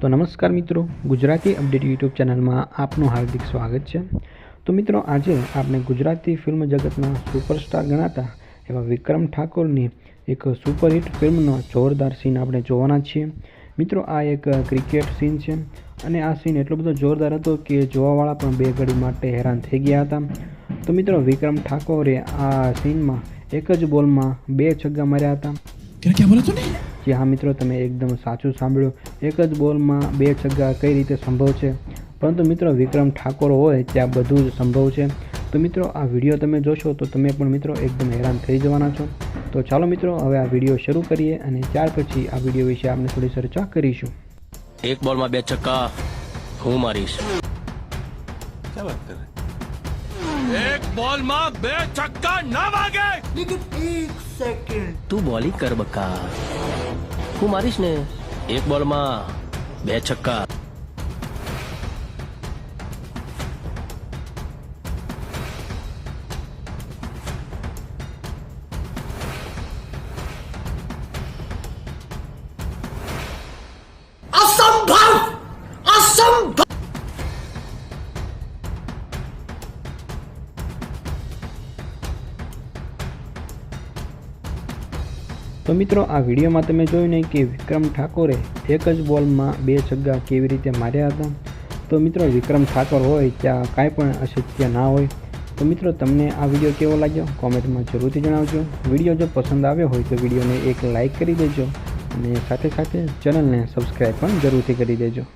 તો નમસ્કાર મિત્રો, ગુજરાતી અપડેટ યુટ્યુબ ચેનલમાં આપનું હાર્દિક સ્વાગત છે. તો મિત્રો, આજે આપણે ગુજરાતી ફિલ્મ જગતના સુપરસ્ટાર ગણાતા એવા વિક્રમ ઠાકોરની એક સુપરહિટ ફિલ્મનો જોરદાર સીન આપણે જોવાના છીએ. મિત્રો, આ એક ક્રિકેટ સીન છે અને આ સીન એટલો બધો જોરદાર હતો કે જોવાવાળા પણ બે ઘડી માટે હેરાન થઈ ગયા હતા. તો મિત્રો, વિક્રમ ઠાકોરે આ સીનમાં એક જ બોલમાં બે છગ્ગા માર્યા હતા. જી હા મિત્રો તમે એકદમ સાચું સાંભળ્યું. એક જ બોલમાં બે છગ્ગા કઈ રીતે સંભવ છે? પરંતુ મિત્રો વિક્રમ ઠાકોર હોય ત્યાં બધું જ સંભવ છે. તો મિત્રો આ વીડિયો તમે જોશો તો તમે પણ મિત્રો એકદમ હેરાન થઈ જવાના છો. તો ચાલો મિત્રો હવે આ વીડિયો શરૂ કરીએ અને ત્યાર પછી આ વીડિયો વિશે આપણે થોડી ચર્ચા કરીશું. એક બોલમાં બે છક્કા હું મારીશ. એક બોલમાં બે છક્કા ના વાગે! એક સેકન્ડ. તું બોલિંગ કર બકા. હું મારીશ ને? એક બોલમાં બે છક્કા. તો મિત્રો, આ વિડીયોમાં તમે જોયું ને કે વિક્રમ ઠાકોરે એક જ બોલમાં બે છગ્ગા કેવી રીતે માર્યા હતા? તો મિત્રો, વિક્રમ ઠાકોર હોય ત્યાં કાંઈ પણ અશક્ય ના હોય. તો મિત્રો, તમને આ વીડિયો કેવો લાગ્યો? કોમેન્ટમાં જરૂરથી જણાવજો. વીડિયો જો પસંદ આવ્યો હોય તો વિડીયોને એક લાઇક કરી દેજો અને સાથે સાથે ચેનલને સબસ્ક્રાઈબ પણ જરૂરથી કરી દેજો.